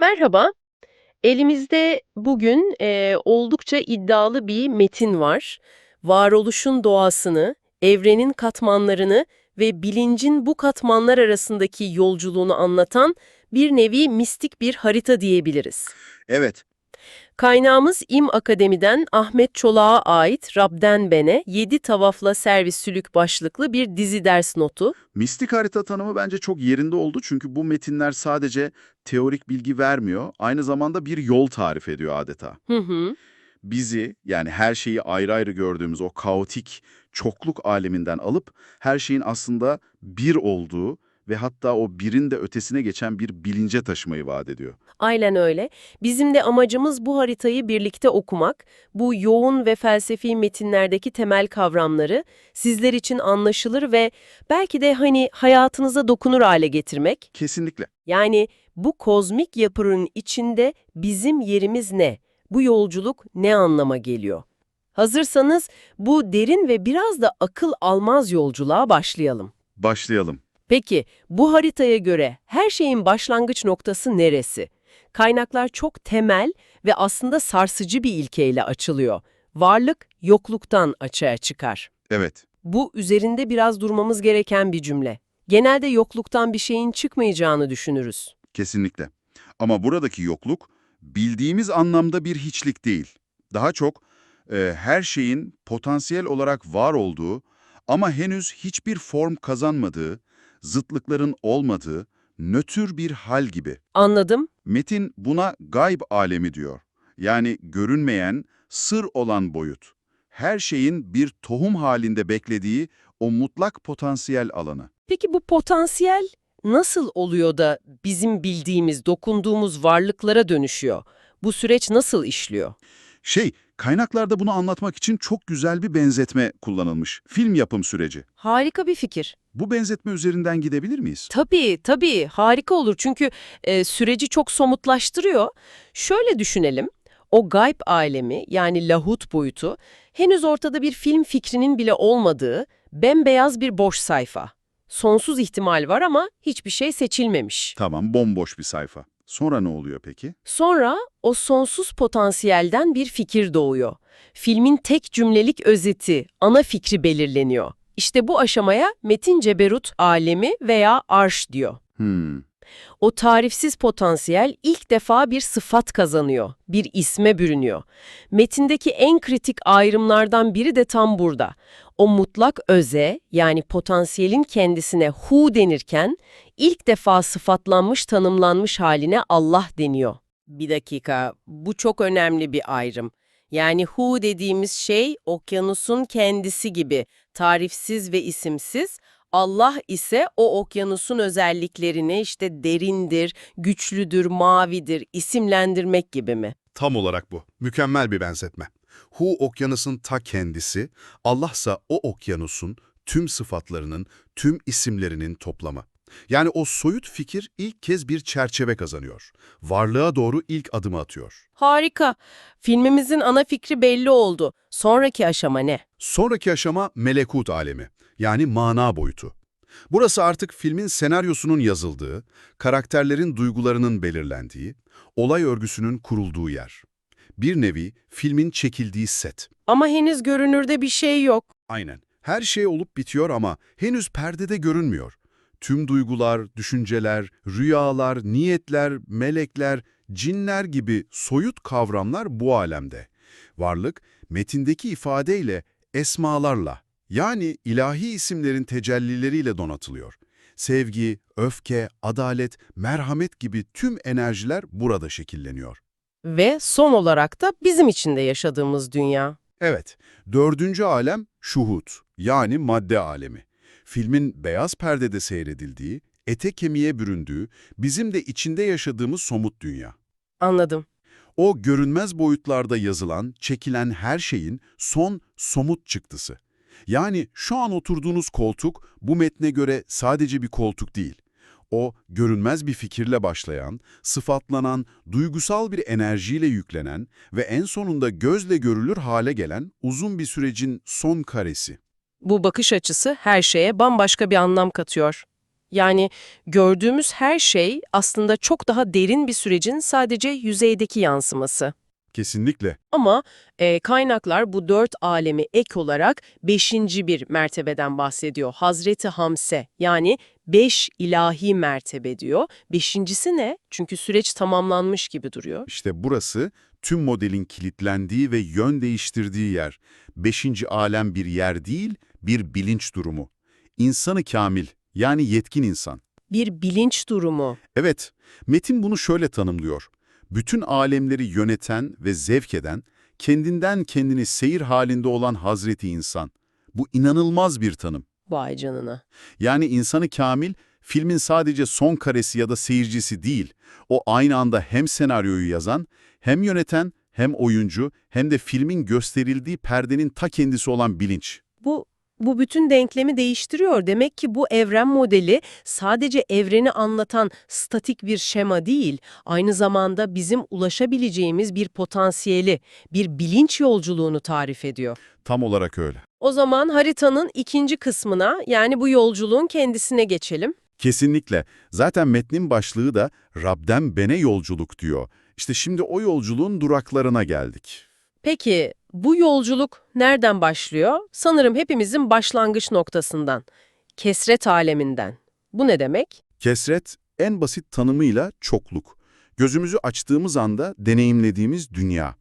Merhaba. Elimizde bugün eee, oldukça iddialı bir metin var. Varoluşun doğasını, evrenin katmanlarını ve bilincin bu katmanlar arasındaki yolculuğunu anlatan bir nevi mistik bir harita diyebiliriz. Evet, Kaynağımız İM Akademi'den Ahmet Çolak'a ait Rab'den Ben'e 7 tavafla servis sülük başlıklı bir dizi ders notu. mistik harita tanımı bence çok yerinde oldu çünkü bu metinler sadece teorik bilgi vermiyor, aynı zamanda bir yol tarif ediyor adeta. Hı hı. Bizi, yani her şeyi ayrı ayrı gördüğümüz o kaotik çokluk aleminden alıp her şeyin aslında bir olduğu ve hatta o birin de ötesine geçen bir bilince taşımayı vaat ediyor. Aynen öyle. Bizim de amacımız bu haritayı birlikte okumak, bu yoğun ve felsefi metinlerdeki temel kavramları sizler için anlaşılır ve belki de hani hayatınıza dokunur hale getirmek. Kesinlikle. Yani bu kozmik yapının içinde bizim yerimiz ne? Bu yolculuk ne anlama geliyor? Hazırsanız bu derin ve biraz da akıl almaz yolculuğa başlayalım. Başlayalım. Peki bu haritaya göre her şeyin başlangıç noktası neresi? Kaynaklar çok temel ve aslında sarsıcı bir ilkeyle açılıyor. Varlık yokluktan açığa çıkar. Evet, Bu üzerinde biraz durmamız gereken bir cümle. Genelde yokluktan bir şeyin çıkmayacağını düşünürüz. kesinlikle. Ama buradaki yokluk bildiğimiz anlamda bir hiçlik değil. Daha çok e, her şeyin potansiyel olarak var olduğu ama henüz hiçbir form kazanmadığı, zıtlıkların olmadığı, nötr bir hal gibi. Anladım. Metin buna gayb alemi diyor. Yani görünmeyen, sır olan boyut. Her şeyin bir tohum halinde beklediği o mutlak potansiyel alanı. Peki bu potansiyel nasıl oluyor da bizim bildiğimiz, dokunduğumuz varlıklara dönüşüyor? Bu süreç nasıl işliyor? Şey, kaynaklarda bunu anlatmak için çok güzel bir benzetme kullanılmış. Film yapım süreci. Harika bir fikir. Bu benzetme üzerinden gidebilir miyiz? Tabii, tabii. Harika olur çünkü e, süreci çok somutlaştırıyor. Şöyle düşünelim. O gayb alemi yani lahut boyutu henüz ortada bir film fikrinin bile olmadığı bembeyaz bir boş sayfa. Sonsuz ihtimal var ama hiçbir şey seçilmemiş. Tamam, bomboş bir sayfa. Sonra ne oluyor peki? Sonra o sonsuz potansiyelden bir fikir doğuyor. Filmin tek cümlelik özeti, ana fikri belirleniyor. İşte bu aşamaya Metin Ceberut alemi veya arş diyor. Hmm, O tarifsiz potansiyel ilk defa bir sıfat kazanıyor, bir isme bürünüyor. Metindeki en kritik ayrımlardan biri de tam burada. O mutlak öze yani potansiyelin kendisine hu denirken ilk defa sıfatlanmış tanımlanmış haline Allah deniyor. Bir dakika, bu çok önemli bir ayrım. Yani hu dediğimiz şey okyanusun kendisi gibi, tarifsiz ve isimsiz, Allah ise o okyanusun özelliklerini işte derindir, güçlüdür, mavidir isimlendirmek gibi mi? Tam olarak bu. Mükemmel bir benzetme. Hu okyanusun ta kendisi, Allahsa o okyanusun tüm sıfatlarının, tüm isimlerinin toplamı. Yani o soyut fikir ilk kez bir çerçeve kazanıyor. Varlığa doğru ilk adımı atıyor. Harika. Filmimizin ana fikri belli oldu. Sonraki aşama ne? Sonraki aşama melekut alemi, yani mana boyutu. Burası artık filmin senaryosunun yazıldığı, karakterlerin duygularının belirlendiği, olay örgüsünün kurulduğu yer. Bir nevi filmin çekildiği set. Ama henüz görünürde bir şey yok. Aynen. Her şey olup bitiyor ama henüz perdede görünmüyor. Tüm duygular, düşünceler, rüyalar, niyetler, melekler, cinler gibi soyut kavramlar bu alemde. Varlık, metindeki ifadeyle esmalarla, yani ilahi isimlerin tecellileriyle donatılıyor. Sevgi, öfke, adalet, merhamet gibi tüm enerjiler burada şekilleniyor. Ve son olarak da bizim içinde yaşadığımız dünya. Evet, dördüncü alem şuhut, yani madde alemi. Filmin beyaz perdede seyredildiği, ete kemiğe büründüğü, bizim de içinde yaşadığımız somut dünya. Anladım. O görünmez boyutlarda yazılan, çekilen her şeyin son somut çıktısı. Yani şu an oturduğunuz koltuk bu metne göre sadece bir koltuk değil. O görünmez bir fikirle başlayan, sıfatlanan, duygusal bir enerjiyle yüklenen ve en sonunda gözle görülür hale gelen uzun bir sürecin son karesi. Bu bakış açısı her şeye bambaşka bir anlam katıyor. Yani gördüğümüz her şey aslında çok daha derin bir sürecin sadece yüzeydeki yansıması. Kesinlikle. Ama e, kaynaklar bu dört alemi ek olarak beşinci bir mertebeden bahsediyor. Hazreti Hamse yani beş ilahi mertebe diyor. Beşincisi ne? Çünkü süreç tamamlanmış gibi duruyor. İşte burası tüm modelin kilitlendiği ve yön değiştirdiği yer. Beşinci alem bir yer değil, bir bilinç durumu. İnsanı kamil, yani yetkin insan. Bir bilinç durumu. Evet, Metin bunu şöyle tanımlıyor. Bütün alemleri yöneten ve zevk eden, kendinden kendini seyir halinde olan Hazreti İnsan. Bu inanılmaz bir tanım. Vay canına. Yani insanı kamil, filmin sadece son karesi ya da seyircisi değil. O aynı anda hem senaryoyu yazan, hem yöneten, hem oyuncu, hem de filmin gösterildiği perdenin ta kendisi olan bilinç. Bu bu bütün denklemi değiştiriyor. Demek ki bu evren modeli sadece evreni anlatan statik bir şema değil, aynı zamanda bizim ulaşabileceğimiz bir potansiyeli, bir bilinç yolculuğunu tarif ediyor. Tam olarak öyle. O zaman haritanın ikinci kısmına yani bu yolculuğun kendisine geçelim. Kesinlikle. Zaten metnin başlığı da Rab'den bene yolculuk diyor. İşte şimdi o yolculuğun duraklarına geldik. Peki bu yolculuk nereden başlıyor? Sanırım hepimizin başlangıç noktasından, kesret aleminden. Bu ne demek? Kesret, en basit tanımıyla çokluk. Gözümüzü açtığımız anda deneyimlediğimiz dünya.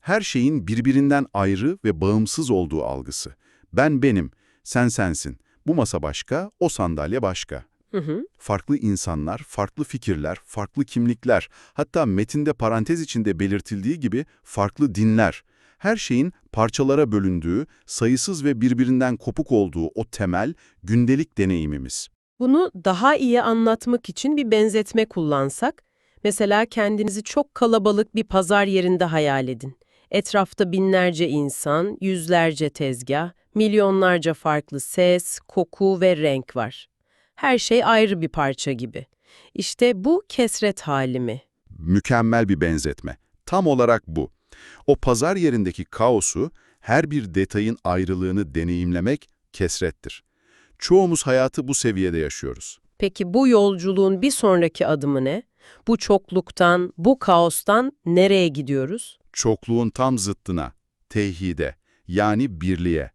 Her şeyin birbirinden ayrı ve bağımsız olduğu algısı. Ben benim, sen sensin. Bu masa başka, o sandalye başka. Hı hı. Farklı insanlar, farklı fikirler, farklı kimlikler, hatta metinde parantez içinde belirtildiği gibi farklı dinler. Her şeyin parçalara bölündüğü, sayısız ve birbirinden kopuk olduğu o temel, gündelik deneyimimiz. Bunu daha iyi anlatmak için bir benzetme kullansak, mesela kendinizi çok kalabalık bir pazar yerinde hayal edin. Etrafta binlerce insan, yüzlerce tezgah, milyonlarca farklı ses, koku ve renk var. Her şey ayrı bir parça gibi. İşte bu kesret halimi. Mükemmel bir benzetme. Tam olarak bu. O pazar yerindeki kaosu, her bir detayın ayrılığını deneyimlemek kesrettir. Çoğumuz hayatı bu seviyede yaşıyoruz. Peki bu yolculuğun bir sonraki adımı ne? Bu çokluktan, bu kaostan nereye gidiyoruz? Çokluğun tam zıttına, tevhide, yani birliğe.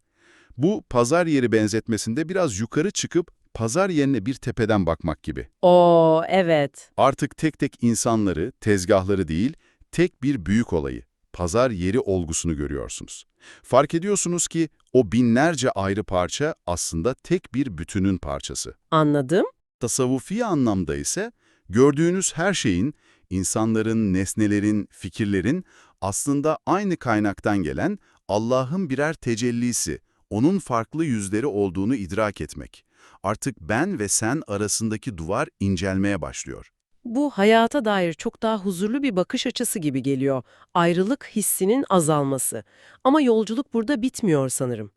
Bu pazar yeri benzetmesinde biraz yukarı çıkıp pazar yerine bir tepeden bakmak gibi. Oo, evet. Artık tek tek insanları, tezgahları değil, tek bir büyük olayı, pazar yeri olgusunu görüyorsunuz. Fark ediyorsunuz ki o binlerce ayrı parça aslında tek bir bütünün parçası. Anladım. Tasavvufi anlamda ise gördüğünüz her şeyin, insanların, nesnelerin, fikirlerin aslında aynı kaynaktan gelen Allah'ın birer tecellisi, onun farklı yüzleri olduğunu idrak etmek. Artık ben ve sen arasındaki duvar incelmeye başlıyor. Bu hayata dair çok daha huzurlu bir bakış açısı gibi geliyor. Ayrılık hissinin azalması. Ama yolculuk burada bitmiyor sanırım.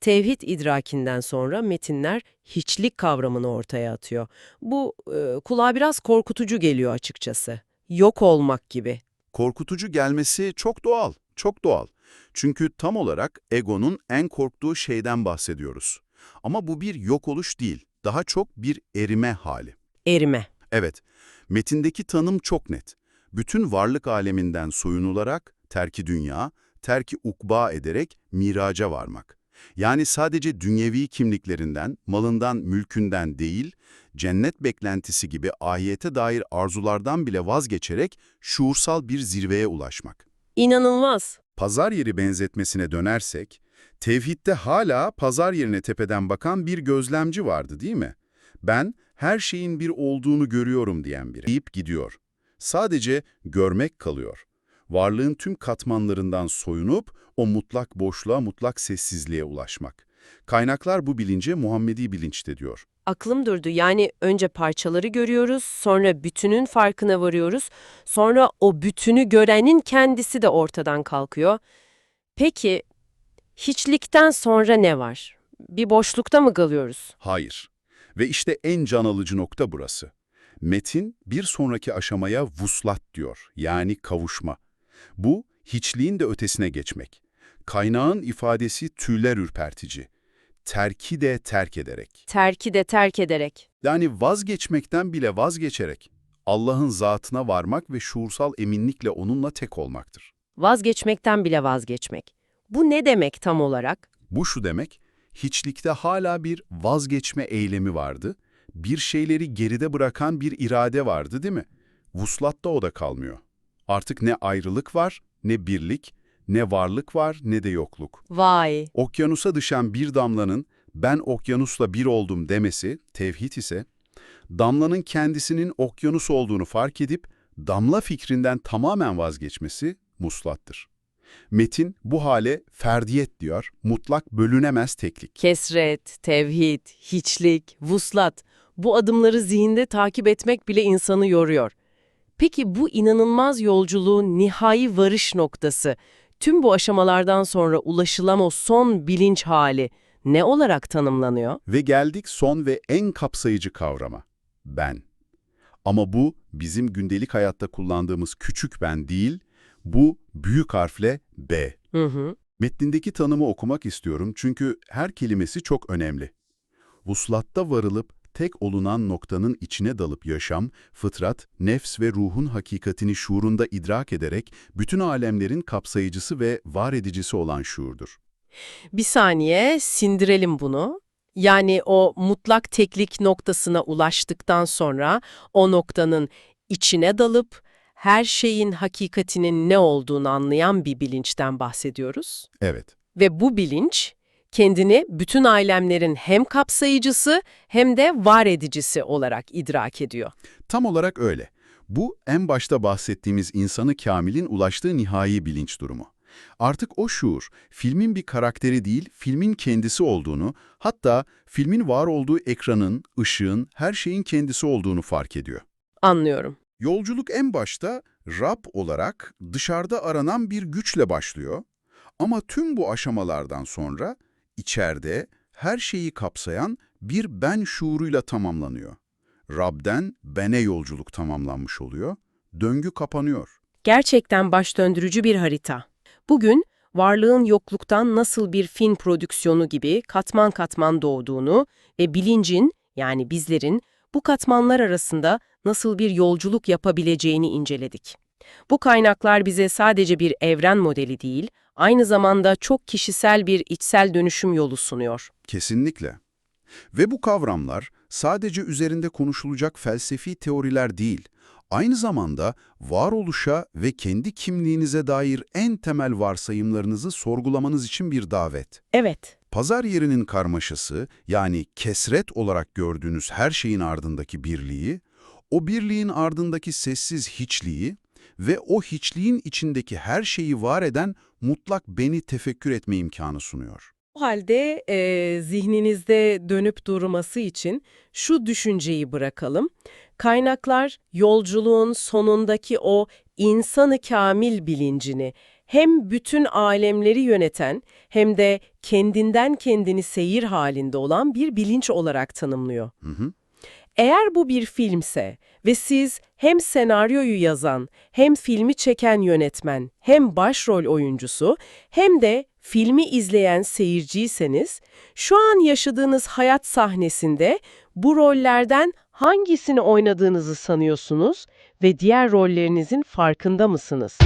Tevhid idrakinden sonra metinler hiçlik kavramını ortaya atıyor. Bu e, kulağa biraz korkutucu geliyor açıkçası. Yok olmak gibi. Korkutucu gelmesi çok doğal, çok doğal. Çünkü tam olarak egonun en korktuğu şeyden bahsediyoruz. Ama bu bir yok oluş değil, daha çok bir erime hali. Erime. Evet, metindeki tanım çok net. Bütün varlık aleminden soyunularak terki dünya, terki ukba ederek miraca varmak. Yani sadece dünyevi kimliklerinden, malından, mülkünden değil, cennet beklentisi gibi ahiyete dair arzulardan bile vazgeçerek şuursal bir zirveye ulaşmak. İnanılmaz. Pazar yeri benzetmesine dönersek, tevhidde hala pazar yerine tepeden bakan bir gözlemci vardı değil mi? Ben her şeyin bir olduğunu görüyorum diyen biri. Deyip gidiyor. Sadece görmek kalıyor. Varlığın tüm katmanlarından soyunup o mutlak boşluğa, mutlak sessizliğe ulaşmak. Kaynaklar bu bilince Muhammedi bilinçte diyor. Aklım durdu. Yani önce parçaları görüyoruz, sonra bütünün farkına varıyoruz, sonra o bütünü görenin kendisi de ortadan kalkıyor. Peki, hiçlikten sonra ne var? Bir boşlukta mı kalıyoruz? Hayır. Ve işte en can alıcı nokta burası. Metin bir sonraki aşamaya vuslat diyor, yani kavuşma. Bu, hiçliğin de ötesine geçmek. Kaynağın ifadesi tüyler ürpertici. terki de terk ederek. Terki de terk ederek. Yani vazgeçmekten bile vazgeçerek Allah'ın zatına varmak ve şuursal eminlikle onunla tek olmaktır. Vazgeçmekten bile vazgeçmek. Bu ne demek tam olarak? Bu şu demek, hiçlikte hala bir vazgeçme eylemi vardı, bir şeyleri geride bırakan bir irade vardı değil mi? Vuslatta o da kalmıyor. Artık ne ayrılık var, ne birlik, ne varlık var ne de yokluk. Vay. Okyanusa düşen bir damlanın ben okyanusla bir oldum demesi, tevhid ise, damlanın kendisinin okyanus olduğunu fark edip damla fikrinden tamamen vazgeçmesi muslattır. Metin bu hale ferdiyet diyor, mutlak bölünemez teklik. Kesret, tevhid, hiçlik, vuslat. Bu adımları zihinde takip etmek bile insanı yoruyor. Peki bu inanılmaz yolculuğun nihai varış noktası, tüm bu aşamalardan sonra ulaşılan o son bilinç hali ne olarak tanımlanıyor? Ve geldik son ve en kapsayıcı kavrama, ben. Ama bu bizim gündelik hayatta kullandığımız küçük ben değil, bu büyük harfle B. Hı hı. Metnindeki tanımı okumak istiyorum çünkü her kelimesi çok önemli. Vuslatta varılıp tek olunan noktanın içine dalıp yaşam, fıtrat, nefs ve ruhun hakikatini şuurunda idrak ederek bütün alemlerin kapsayıcısı ve var edicisi olan şuurdur. Bir saniye sindirelim bunu. Yani o mutlak teklik noktasına ulaştıktan sonra o noktanın içine dalıp her şeyin hakikatinin ne olduğunu anlayan bir bilinçten bahsediyoruz. Evet, Ve bu bilinç kendini bütün alemlerin hem kapsayıcısı hem de var edicisi olarak idrak ediyor. tam olarak öyle. Bu en başta bahsettiğimiz insanı kamilin ulaştığı nihai bilinç durumu. Artık o şuur, filmin bir karakteri değil, filmin kendisi olduğunu, hatta filmin var olduğu ekranın, ışığın, her şeyin kendisi olduğunu fark ediyor. Anlıyorum. Yolculuk en başta Rab olarak dışarıda aranan bir güçle başlıyor. Ama tüm bu aşamalardan sonra içeride her şeyi kapsayan bir ben şuuruyla tamamlanıyor. Rab'den bene yolculuk tamamlanmış oluyor. Döngü kapanıyor. Gerçekten baş döndürücü bir harita. Bugün varlığın yokluktan nasıl bir film prodüksiyonu gibi katman katman doğduğunu ve bilincin yani bizlerin bu katmanlar arasında nasıl bir yolculuk yapabileceğini inceledik. Bu kaynaklar bize sadece bir evren modeli değil, aynı zamanda çok kişisel bir içsel dönüşüm yolu sunuyor. Kesinlikle. Ve bu kavramlar sadece üzerinde konuşulacak felsefi teoriler değil, aynı zamanda varoluşa ve kendi kimliğinize dair en temel varsayımlarınızı sorgulamanız için bir davet. Evet, Pazar yerinin karmaşası, yani kesret olarak gördüğünüz her şeyin ardındaki birliği, o birliğin ardındaki sessiz hiçliği ve o hiçliğin içindeki her şeyi var eden mutlak beni tefekkür etme imkanı sunuyor. O halde e, zihninizde dönüp durması için şu düşünceyi bırakalım. Kaynaklar yolculuğun sonundaki o insanı kamil bilincini hem bütün alemleri yöneten hem de kendinden kendini seyir halinde olan bir bilinç olarak tanımlıyor. Hı hı. Eğer bu bir filmse ve siz hem senaryoyu yazan, hem filmi çeken yönetmen, hem başrol oyuncusu, hem de filmi izleyen seyirciyseniz, şu an yaşadığınız hayat sahnesinde bu rollerden hangisini oynadığınızı sanıyorsunuz ve diğer rollerinizin farkında mısınız?